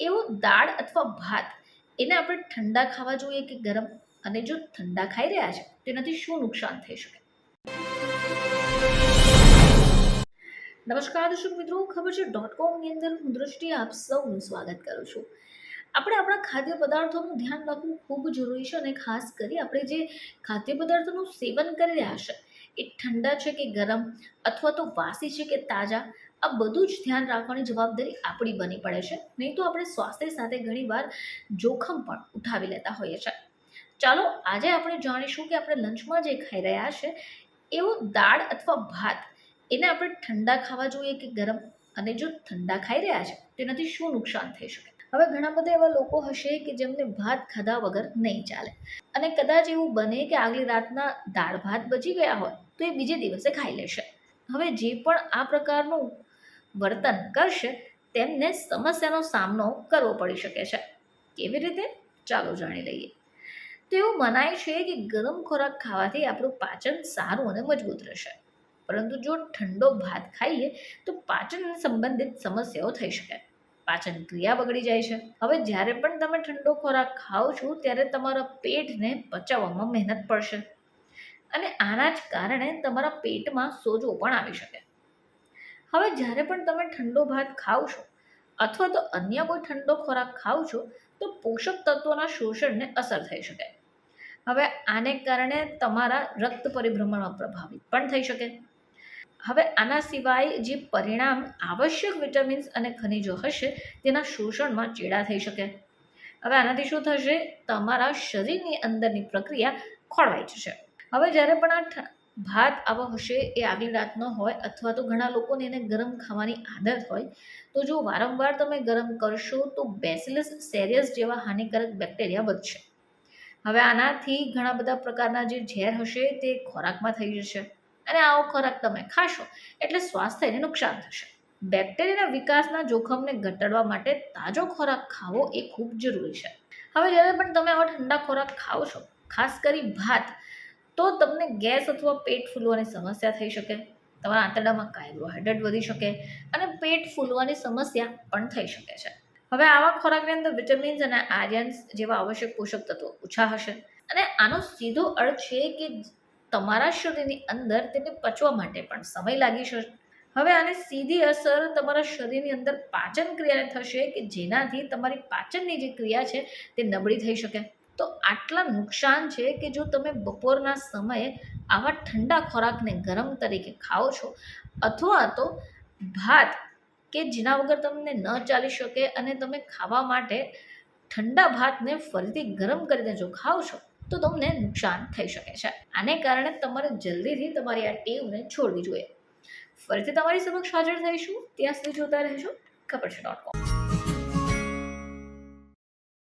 એવો દાળ અથવા ભાત એને આપણે ઠંડા ખાવા જોઈએ કે ગરમ? અને જો ઠંડા ખાઈ રહ્યા છે તેનાથી શું નુકસાન થઈ શકે? નમસ્કાર દર્શક મિત્રો, ખબર છે ડોટ કોમની અંદર હું દૃષ્ટિ આપ સૌનું સ્વાગત કરું છું. આપણે આપણા ખાદ્ય પદાર્થોનું ધ્યાન રાખવું ખૂબ જરૂરી છે અને ખાસ કરી આપણે જે ખાદ્ય પદાર્થોનું સેવન કરી રહ્યા છે એ ઠંડા છે કે ગરમ અથવા તો વાસી છે કે તાજા, આ બધું જ ધ્યાન રાખવાની જવાબદારી આપણી બની પડે છે. નહીં તો આપણે સ્વાસ્થ્ય સાથે ઘણીવાર જોખમ પણ ઉઠાવી લેતા હોઈએ છીએ. ચાલો, આજે આપણે જાણીશું કે આપણે લંચમાં જે ખાઈ રહ્યા છે, એવો દાળ અથવા ભાત, એને આપણે ઠંડા ખાવા જોઈએ કે ગરમ? અને જો ઠંડા ખાઈ રહ્યા છે, તેનાથી શું નુકસાન થઈ શકે? હવે ઘણા બધા એવા લોકો હશે કે જેમને ભાત ખાધા વગર નહીં ચાલે. અને કદાચ એવું બને કે આગલી રાતના દાળ ભાત બચી ગયા હોય, તો એ બીજે દિવસે ખાઈ લેશે. હવે જે પણ આ પ્રકારનું વર્તન કરશે, તેમને સમસ્યાનો સામનો કરવો પડી શકે છે. કેવી રીતે? ચાલો જાણી લઈએ. તો એવું મનાય છે કે ગરમ ખોરાક ખાવાથી આપણું પાચન સારું અને મજબૂત રહેશે. પરંતુ જો ઠંડો ભાત ખાઈએ, તો પાચન સંબંધિત સમસ્યાઓ થઈ શકે. પાચન ક્રિયા બગડી જાય છે. હવે જ્યારે પણ તમે ઠંડો ખોરાક ખાઓ છો, ત્યારે તમારા પેટને પચાવવામાં મહેનત પડશે. અને આના જ કારણે તમારા પેટમાં સોજો પણ આવી શકે. હવે જ્યારે પણ તમે ઠંડો ભાત ખાઓ છો, અથવા તો અન્ય કોઈ ઠંડો ખોરાક ખાઓ છો, તો પોષક તત્વોના શોષણને અસર થઈ શકે. હવે આને કારણે તમારા રક્ત પરિભ્રમણમાં પ્રભાવિત પણ થઈ શકે. હવે આના સિવાય જે પરિણામ આવશ્યક વિટામિન્સ અને ખનિજો હશે, તેના શોષણમાં ચેડા થઈ શકે. હવે આનાથી શું થશે? તમારા શરીરની અંદરની પ્રક્રિયા ખોળવાઈ જશે. હવે જ્યારે પણ આ ભાત આવો હશે એ આગલી રાતનો હોય અથવા તો ઘણા લોકોને એને ગરમ ખાવાની આદત હોય, તો જો વારંવાર તમે ગરમ કરશો તો બેસિલસ સેરિયસ જેવા હાનિકારક બેક્ટેરિયા વધશે. હવે આનાથી ઘણા બધા પ્રકારના જે ઝેર હશે તે ખોરાકમાં થઈ જશે. અને આવો ખોરાક તમે ખાશો, એટલે સ્વાસ્થ્યને નુકસાન થશે. બેક્ટેરિયાના વિકાસના જોખમને ઘટાડવા માટે તાજો ખોરાક ખાવો એ ખૂબ જરૂરી છે. હવે જ્યારે પણ તમે આવા ઠંડા ખોરાક ખાઓ છો, ખાસ કરી ભાત, તો તમને ગેસ અથવા પેટ ફૂલવાની સમસ્યા થઈ શકે, તમારા આંતરડામાં કાર્બોહાઈડ્રેટ વધી શકે અને પેટ ફૂલવાની સમસ્યા પણ થઈ શકે છે. હવે આવા ખોરાકની અંદર વિટામિન્સ અને આયન્સ જેવા આવશ્યક પોષક તત્વો ઓછા હશે. અને આનો સીધો અર્થ છે કે તમારા શરીરની અંદર તેને પચવા માટે પણ સમય લાગી શકે હવે આને સીધી અસર તમારા શરીરની અંદર પાચન ક્રિયાને થશે કે જેનાથી તમારી પાચનની જે ક્રિયા છે તે નબળી થઈ શકે. તો આટલા નુકસાન છે કે જો તમે બપોરના સમયે આવા ઠંડા ખોરાકને ગરમ તરીકે ખાઓ છો અથવા તો ભાત કે જેના વગર તમને ન ચાલી શકે અને તમે ખાવા માટે ઠંડા ભાતને ફરીથી ગરમ કરીને જો ખાઓ છો તો તમને નુકસાન થઈ શકે છે. આને કારણે તમારે જલ્દીથી તમારી આ ટેવને છોડવી જોઈએ. ફરીથી તમારી સમક્ષ હાજર થઈશું. ત્યાં સુધી જોતા રહેજો. ખબર છે ડોટ કોમ